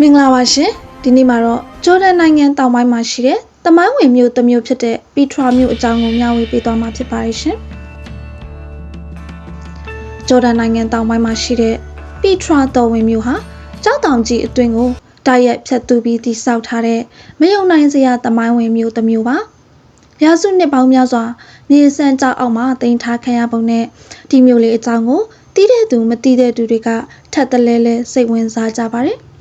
မင်္ဂလာပါရှင်ဒီနေ့မှာတော့ဂျော်ဒန်နိုင်ငံတောင်ပိုင်းမှာရှိတဲ့တမိုင်းဝင်မြို့တစ်မြို့ဖြစ်တဲ့ပီထရာမြို့အကြောင်းကိုမျှဝေပေးသွားမှာဖြစ်ပါတယ်ရှင်ဂျော်ဒန်နိုင်ငံတောင်ပိုင်းမှာရှိတဲ့ပီထရာတော်ဝင်မြို့ဟာကြောက်တောင်ကြီးအတွင်းကိုတိုက်ရိုက်ဖြတ်တူပြီးတည်ဆောက်ထားတဲ့မယုံနိုင်စရာတမိုင်းဝင်မြို့တစ်မြို့ပါရာစုနှစ်ပေါင်းများစွာမြေစံကြောက်အောက်မှာတင်ထားခံရပုံနဲ့ဒီမြို့လေးအကြောင်းကိုတီးတဲ့သူမတီးတဲ့သူတွေကထပ်တလဲလဲစိတ်ဝင်စားကြပါတယ်။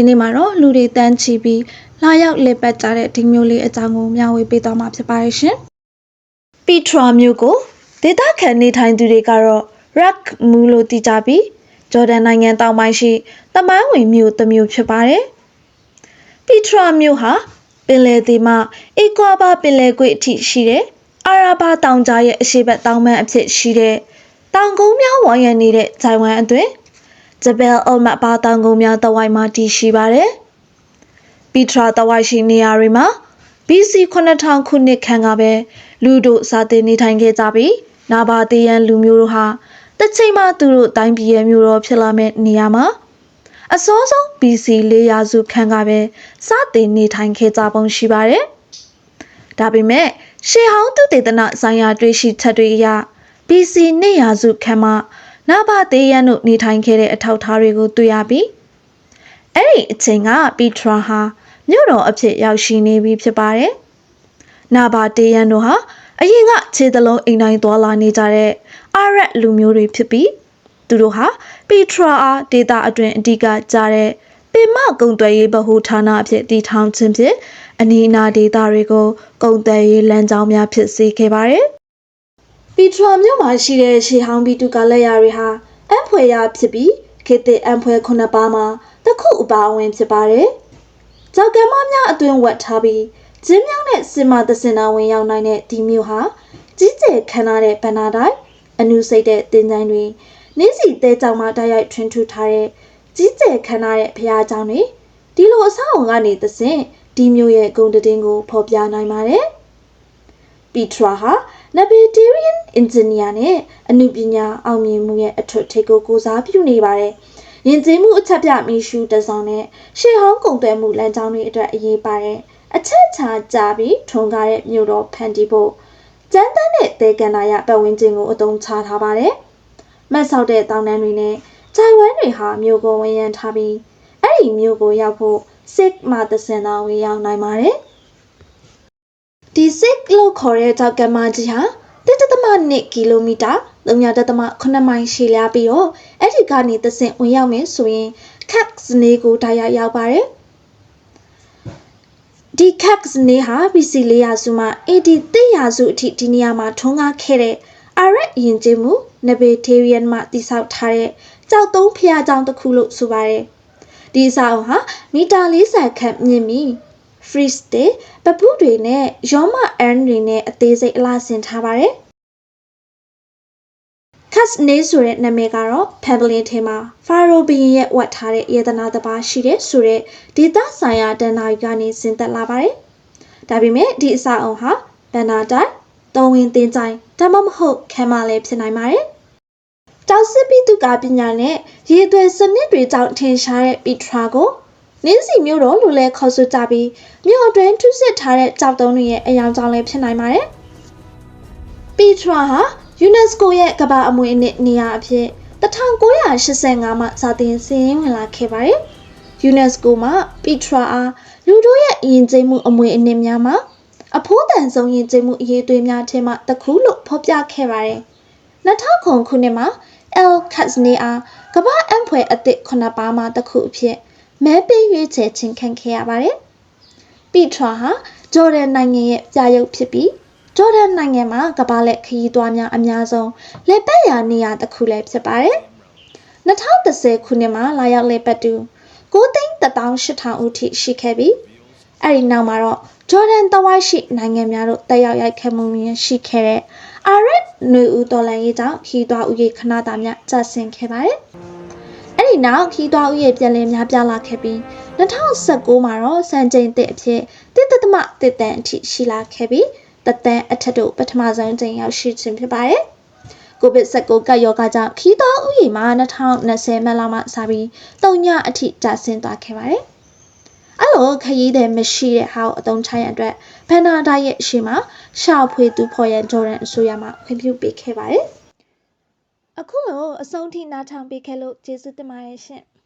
ဒီနေ့မှာတော့လူတွေတန်းချီပြီးလာရောက်လက်ပတ်ကြတဲ့ဒီမျိုးလေးအကြောင်းကိုမျှဝေပေးသွားမှာဖြစ်ပါတယ်ရှင်။ပီထရာမျိုးကိုဒေသခံနေထိုင်သူတွေကတော့ Rock မူလို့တည်ကြပြီးဂျော်ဒန်နိုင်ငံတောင်ပိုင်းရှိတမိုင်းဝင်မြို့တစ်မြို့ဖြစ်ပါတယ်။ပီထရာမျိုးဟာပင်လယ်သည်မှအီကွာဘာပင်လယ်ကွေ့အထိရှိတဲ့အာရာဘာတောင်ကြားရဲ့အရှေ့ဘက်တောင်ပန်းအဖြစ်ရှိတဲ့တောင်ကုန်းများဝိုင်းရံနေတဲ့ဂျိုင်ဝမ်အတွင်း ဂျဘယ်အုမတ်ဘာတန်ကုန်များတဝိုက်မှာတည်ရှိပါတယ်။ပီထရာတဝိုက်ရှိနေရာတွေမှာ BC 9000ခုနှစ်ခန့်ကပဲလူတို့စာတင်နေထိုင်ခဲ့ကြပြီးနာဘာတေယန်လူမျိုးတို့ဟာတစ်ချိန်မှသူတို့တိုင်းပြည်ရဲ့မျိုးတော်ဖြစ်လာမဲ့နေရာမှာအစောဆုံး BC 400စုခန့်ကပဲစတင်နေထိုင်ခဲ့ကြပုံရှိပါတယ်။ဒါပေမဲ့ရှေးဟောင်းသူတေသနဆိုင်ရာတွေ့ရှိချက်တွေအရ BC 200စုခန့်မှ နာဘာသေးရန်တို့နေထိုင်ခဲ့တဲ့အထောက်အထားတွေကိုတွေ့ရပြီးအဲ့ဒီအချိန်ကပီထရာဟာမြို့တော်အဖြစ်ရောက်ရှိနေပြီဖြစ်ပါတယ်။နာဘာတေးရန်တို့ဟာအရင်ကခြေသလုံးအိမ်တိုင်းသွာလာနေကြတဲ့အာရက်လူမျိုးတွေဖြစ်ပြီးသူတို့ဟာပီထရာအားဒေတာအတွင်းအဓိကကြားတဲ့ပင်မကုံသွယ်ရေးဗဟုဌာနအဖြစ်တည်ထောင်ခြင်းဖြင့်အနီးအနားဒေတာတွေကိုကုံသွယ်ရေးလမ်းကြောင်းများဖြစ်စေခဲ့ပါတယ်။ ပီထရာမြို့မှာရှိတဲ့ရှေးဟောင်းဘီတုကလက်ရာတွေဟာအံဖွယ်ရဖြစ်ပြီးခေတ်သစ်အံဖွယ်ခုနှစ်ပါးမှာတစ်ခုအပါအဝင်ဖြစ်ပါတယ်။ကြောက်ကမများအတွင်းဝတ်ထားပြီးကျင်းမြောင်းတဲ့စင်မသစင်နာဝင်ရောက်နိုင်တဲ့ဒီမြို့ဟာကြီးကျယ်ခမ်းနားတဲ့ဗန္နာတိုင်းအနုစိတ်တဲ့တင်ကြိုင်းတွေနင်းစီတဲကြောင်မှတိုက်ရိုက်ထွန်းထူထားတဲ့ကြီးကျယ်ခမ်းနားတဲ့ဘုရားကျောင်းတွေဒီလိုအဆောက်အုံကနေသစင်ဒီမြို့ရဲ့ဂုဏ်သတင်းကိုဖော်ပြနိုင်ပါတယ်။ပီထရာဟာ Navigation Engineer နဲ့အနုပညာအောင်မြင်မှုရဲ့အထွတ်ထိပ်ကိုကိုစားပြုနေပါတယ်။ယဉ်ကျေးမှုအချက်ပြမီရှူတစောင်းနဲ့ရှေးဟောင်းကုန်သွယ်မှုလမ်းကြောင်းတွေအတွက်အရေးပါတဲ့အချက်ချာကြပြီးထွန်ကားတဲ့မြို့တော်ဖန်တီးဖို့ကျန်းတန်းတဲ့ဒေကန်နာရပတ်ဝန်းကျင်ကိုအသုံးချထားပါတယ်။မတ်ဆောက်တဲ့တောင်တန်းတွေနဲ့ဂျိုင်ဝမ်တွေဟာမြို့ကိုဝင်ရန်ထားပြီးအဲ့ဒီမြို့ကိုရောက်ဖို့စစ်မှသစင်သာဝင်ရောက်နိုင်ပါတယ်။ ဒီစစ်လို့ခေါ်တဲ့ကြောက်ကမကြီးဟာ1.2ကီလိုမီတာ3.8မိုင်ရှည်လျားပြီးတော့အဲ့ဒီကနေသဆင့်ဝင်ရောက်မယ်ဆိုရင်ခက်စနေကိုတိုက်ရိုက်ရောက်ပါတယ်ဒီခက်စနေဟာ BC 400စုမှ AD 300စုအထိဒီနေရာမှာထွန်းကားခဲ့တဲ့အာရက်ယဉ်ကျေးမှုနဘေထေရီယန်မှတိဆောက်ထားတဲ့ကြောက်သုံးဖျားကြောင်တစ်ခုလို့ဆိုပါတယ်ဒီအဆောက်အုံဟာမီတာ40ခန့်မြင့်ပြီး freeze တဲ့ပပုတွေနဲ့ရောမအန်တွေနဲ့အသေးစိတ်အလားဆင်ထားပါတယ်။ Cast နေဆိုတဲ့နာမည်ကတော့ Pavilion ထဲမှာ Pharaoh ဘုရင်ရဲ့ဝတ်ထားတဲ့ယေဒနာတစ်ပါးရှိတဲ့ဆိုတဲ့ဒေသဆိုင်ရာဒဏ္ဍာရီကနေဆင်သက်လာပါတယ်။ဒါပေမဲ့ဒီအဆောက်အုံဟာဘန်နာတိုင်းတောဝင်တင်ကြိုင်ဒါမှမဟုတ်ခမ်းမလည်းဖြစ်နိုင်ပါတယ်။တောက်စစ်ပိတုကပညာနဲ့ရေသွဲစနစ်တွေကြောင့်ထင်ရှားတဲ့ပီထရာကို နင်းစီမျိုးတော်လို့လည်းခေါ်ဆိုကြပြီးမြို့အတွင်းထုစစ်ထားတဲ့ကြောက်တုံးတွေရဲ့အယောင်ကြောင့်လည်းဖြစ်နိုင်ပါတယ်။ပီထရာဟာ UNESCO ရဲ့ကမ္ဘာအမွေအနှစ်နေရာအဖြစ်1985မှာစတင်စည်ရင်းဝင်လာခဲ့ပါတယ်။ UNESCO မှာပီထရာအားလူတို့ရဲ့ယဉ်ကျေးမှုအမွေအနှစ်များမှာအဖိုးတန်ဆုံးယဉ်ကျေးမှုအရေးအသွေးများထဲမှတစ်ခုလို့ဖော်ပြခဲ့ပါတယ်။2000ခုနှစ်မှာ El Khazni အားကမ္ဘာအံဖွယ်အသစ်ခုနှစ်ပါးမှတစ်ခုအဖြစ် မဲပေးရွေးချယ်ခြင်းခံခဲ့ရပါတယ်။ပီထရာဟာဂျော်ဒန်နိုင်ငံရဲ့ပြရုပ်ဖြစ်ပြီးဂျော်ဒန်နိုင်ငံမှာကမ္ဘာလက်ခရီးသွားများအများဆုံးလက်ပတ်ရာနေရာတစ်ခုလည်းဖြစ်ပါတယ်။2010ခုနှစ်မှာလာရောက်လက်ပတ်သူ9,18000ဦးထိရှိခဲ့ပြီးအဲ့ဒီနောက်မှာတော့ဂျော်ဒန်တဝိုက်ရှိနိုင်ငံများတို့တက်ရောက်ရိုက်ခတ်မှုများရှိခဲ့တဲ့အာရက်နွေဦးတော်လန်ရေးကြောင့်ခီးသွားဥယေခဏတာများကျဆင်းခဲ့ပါတယ်။အဲ့ ဒီနောက်ခီးသွားဥယေပြန်လည်များပြားလာခဲ့ပြီး2019မှာတော့စံချိန်တစ်အဖြစ်တစ်သက်သမတစ်တန်အထိရှိလာခဲ့ပြီးတသန်းအထက်တို့ပထမဆုံးချိန်ရောက်ရှိခြင်းဖြစ်ပါတယ်။ကိုဗစ် -19 ကပ်ရောဂါကြောင့်ခီးသောဥယျာဉ်မှာ2020မတ်လမှစပြီး၃ညအထိကျဆင်းသွားခဲ့ပါတယ်။အဲ့လိုခရီးသည်မရှိတဲ့ဟောက်အတုံးချရန်အတွက်ဘန်နာဒိုင်ရဲ့အရှိမရှာဖွေသူဖော်ရန်ဂျော်ဒန်အစိုးရမှခွင့်ပြုပေးခဲ့ပါတယ်။ အခုလိုအဆုံးထိနားထောင်ပေးခဲ့လို့ကျေးဇူးတင်ပါတယ်ရှင်။